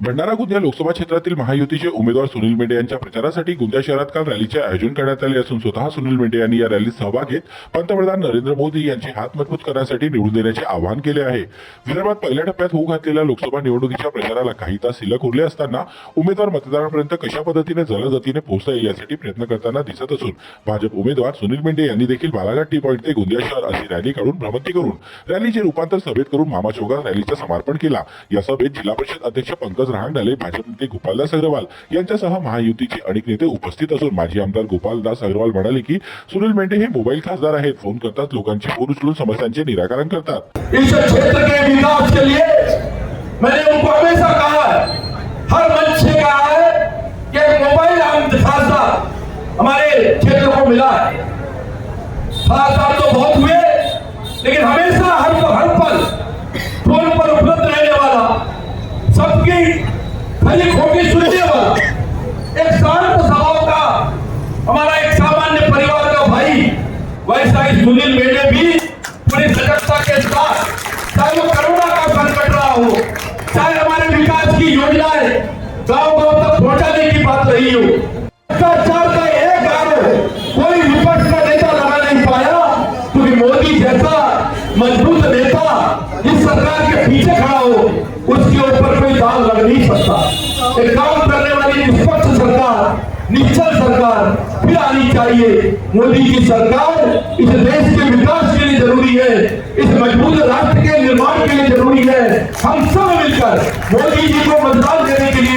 भंडारा गोंदिया लोकसभा क्षेत्रातील महायुतीचे उमेदवार सुनील मेंढे यांच्या प्रचारासाठी गोंदिया शहरात काल रॅलीचे आयोजन करण्यात आले असून स्वतः सुनील मेंढे यांनी या रॅलीत सहभाग घेत पंतप्रधान नरेंद्र मोदी यांचे हात मजबूत करण्यासाठी निवडून देण्याचे आवाहन केले आहे. विदर्भात पहिल्या टप्प्यात होऊ घातलेल्या लोकसभा निवडणुकीच्या प्रचाराला काही तास शिल्लक उरले असताना उमेदवार मतदारांपर्यंत कशा पद्धतीने जलदगतीने पोहोचता येईल यासाठी प्रयत्न करताना दिसत असून भाजप उमेदवार सुनील मेंढे यांनी देखील बालाघाट टी पॉईंट ते गोंदिया शहर अशी रॅली काढून भ्रमंती करून रॅलीचे रूपांतर सभेत करून मामा चौकात रॅलीचा समर्पण केला. या सभेत जिल्हा परिषद अध्यक्ष पंकज रहांगडाले भाजप नेते गोपालदास अग्रवाल यांच्यासह महायुतीचे अनेक नेते उपस्थित असून माजी आमदार गोपालदास अग्रवाल म्हणाले की सुनील मेंढे हे मोबाईल खासदार आहेत. फोन करतात लोकांची फोन उचलून समस्यांचे निराकरण करतात. इस क्षेत्र के विकास के लिए मैंने उनको हमेशा कहा है हर मंच से कहा है कि मोबाइल खासदार हमारे क्षेत्र को मिला है। खासदार तो बहुत हुए लेकिन हमेशा हर हर पल फोन पर उपलब्ध रहने वाला सबकी खरी खोटी सुनते वाला एक शांत स्वभाव का हमारा एक सामान्य परिवार का भाई वैसा ही सुनील मेढे भी पूरी सजगता के साथ चाहे वो करोना का संकट रहा हो चाहे हमारे विकास की योजनाएं गांव गांव तक पहुंचाने की बात रही हो मज़बूत जिस सरकार के पीछे खड़ा हो, उसके ऊपर कोई दाग लग नहीं सकता। एक काम करने वाली निष्पक्ष सरकार, निश्चल सरकार, फिर आनी चाहिए। मोदी की सरकार इस देश के विकास के लिए ज़रूरी है, इस मज़बूत राष्ट्र के निर्माण के लिए ज़रूरी है। हम सब मिलकर मोदी जी को मतदान देने के लिए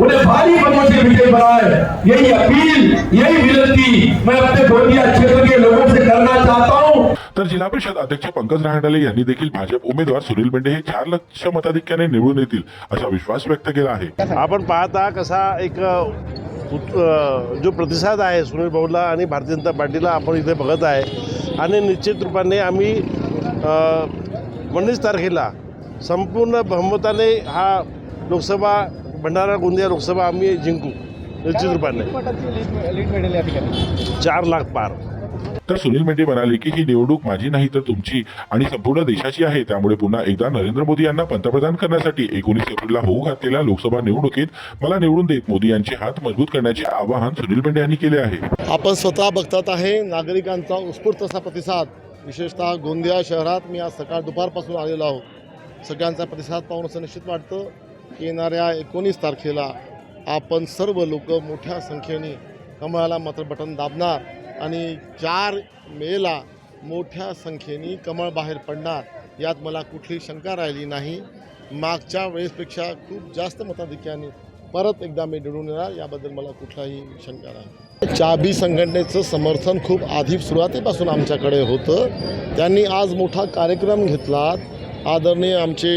उन्हें भारी मतों से विजय बनाए। यही अपील यही विनती मैं अपने गोंदिया क्षेत्र के लोगों से करना चाहता हूँ। तर जिल्हा परिषद अध्यक्ष पंकज रहांगडाले यांनी देखील भाजप उमेदवार सुनील मेंढे हे चार लक्ष मताधिक्याने निवडून येतील असा विश्वास व्यक्त केला आहे. आपण पाहता कसा एक जो प्रतिसाद आहे सुनील भाऊला आणि भारतीय जनता पार्टीला आपण इथे बघत आहे. आणि निश्चित रूपाने आम्ही उन्नीस तारखेला संपूर्ण बहुमताने हा लोकसभा भंडारा गोंदिया लोकसभा आम्ही जिंकू. निश्चित रूपाने. लीड मिळेल या ठिकाणी? चार लाख पार. तर सुनील मेंढे म्हणाले की ही निवडणूक माझी नाही तर तुमची आणि संपूर्ण देशाची आहे. त्यामुळे पुन्हा एकदा नरेंद्र मोदी यांना पंतप्रधान करण्यासाठी एकोणीस एप्रिलला होऊ घातलेल्या लोकसभा निवडणुकीत मला निवडून देत मोदी यांचे हात मजबूत करण्याचे आवाहन सुनील मेंढे यांनी केले आहे. आपण स्वतः बघतात आहे नागरिकांचा उत्स्फूर्त असा प्रतिसाद. विशेषतः गोंदिया शहरात मी आज सकाळ दुपारपासून आलेलो आहोत सगळ्यांचा प्रतिसाद पाहून असं निश्चित वाटतं. येणाऱ्या एकोणीस तारखेला आपण सर्व लोक मोठ्या संख्येने कमळाला मात्र बटन दाबणार आणि चार मेला मोठ्या संख्येने कमळ बाहेर पडणार यात मला कुठली शंका राहिली नाही. मागच्या वेळेसपेक्षा खूप जास्त मताधिक्याने परत एकदा मी निवडून येणार याबद्दल मला कुठलाही शंका नाही. चाबी संघटनेचं समर्थन खूप आधी सुरुवातीपासून आमच्याकडे होतं. त्यांनी आज मोठा कार्यक्रम घेतला आदरणीय आमचे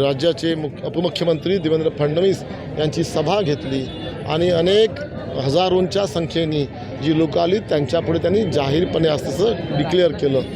राज्याचे मुख उपमुख्यमंत्री देवेंद्र फडणवीस यांची सभा घेतली आणि अनेक हजारोंच्या संख्येने जी लोकं आली त्यांच्यापुढे त्यांनी जाहीरपणे असं डिक्लेअर केलं.